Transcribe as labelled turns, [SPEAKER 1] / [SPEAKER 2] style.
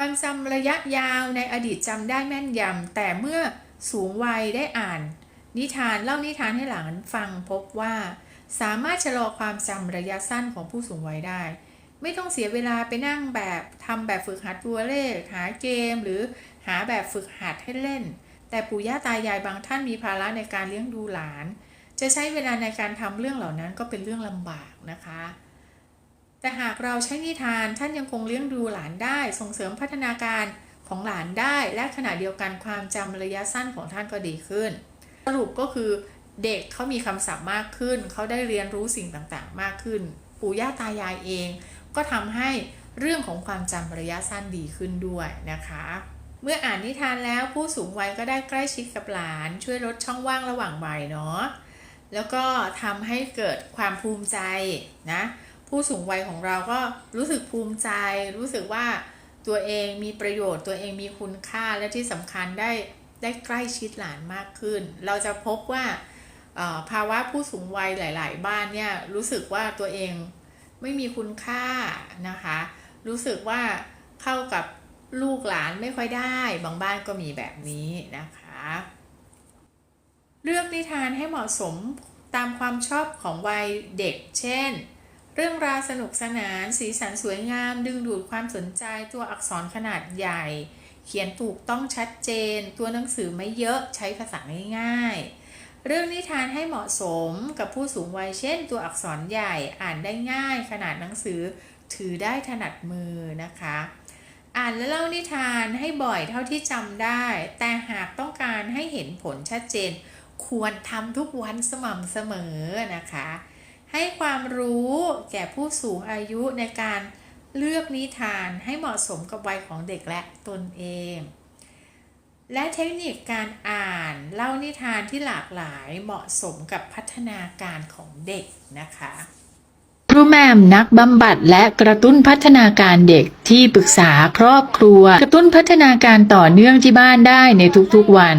[SPEAKER 1] ความจำระยะยาวในอดีตจำได้แม่นยำแต่เมื่อสูงวัยได้อ่าน นิทานเล่านิทานให้หลานฟังพบว่า สามารถชะลอความจำระยะสั้นของผู้สูงวัยได้ ไม่ต้องเสียเวลาไปนั่งแบบทำแบบฝึกหัดตัวเลข หาเกม หรือหาแบบฝึกหัดให้เล่น แต่ปู่ย่าตายายบางท่านมีภาระในการเลี้ยงดูหลาน จะใช้เวลาในการทำเรื่องเหล่านั้นก็เป็นเรื่องลำบากนะคะ แต่หากเราใช้นิทานท่านยังคงเลี้ยงดูหลานได้ ส่งเสริมพัฒนาการของหลานได้ และขณะเดียวกันความจำระยะสั้นของท่านก็ดีขึ้น สรุปก็คือเด็กเขามีคำศัพท์มากขึ้น เขาได้เรียนรู้สิ่งต่างๆ มากขึ้น ปู่ย่าตายายเอง ก็ทำให้เรื่องของความจำระยะสั้นดีขึ้นด้วยนะคะ เมื่ออ่านนิทานแล้วผู้สูงวัยก็ได้ใกล้ชิดกับหลาน ช่วยลดช่องว่างระหว่างวัยเนาะแล้วก็ทำให้เกิดความภูมิใจนะ ผู้สูงวัยของเราก็รู้สึกภูมิใจ รู้สึกว่าตัวเองมีประโยชน์ ตัวเองมีคุณค่าและที่สำคัญได้ได้ใกล้ชิดหลานมากขึ้น เราจะพบว่าภาวะผู้สูงวัยหลาย ๆ บ้านเนี่ยรู้สึกว่าตัวเองไม่มีคุณค่านะคะ รู้สึกว่าเข้ากับลูกหลานไม่ค่อยได้ บางบ้านก็มีแบบนี้นะคะ เลือกนิทานให้เหมาะสมตามความชอบของวัยเด็ก เช่น เรื่องราวสนุกสนาน สีสันสวยงาม ดึงดูดความสนใจตัวอักษรขนาดใหญ่ เขียนถูกต้องชัดเจน ตัวหนังสือไม่เยอะใช้ภาษาง่ายๆ เรื่องนิทานให้เหมาะสมกับผู้สูงวัยเช่น ตัวอักษรใหญ่อ่านได้ง่าย ขนาดหนังสือถือได้ถนัดมือนะคะ อ่านและเล่านิทานให้บ่อยเท่าที่จำได้ แต่หากต้องการให้เห็นผลชัดเจน ควรทำทุกวันสม่ำเสมอนะคะ ให้ความรู้แก่ผู้สูงอายุในการเลือกนิทานให้เหมาะสมกับวัยของเด็กและตนเอง และเทคนิคการอ่านเล่านิทานที่หลากหลายเหมาะสมกับพัฒนาการของเด็กนะคะ
[SPEAKER 2] ครูแม่มนักบำบัดและกระตุ้นพัฒนาการเด็กที่ปรึกษาครอบครัว กระตุ้นพัฒนาการต่อเนื่องที่บ้านได้ในทุกๆวัน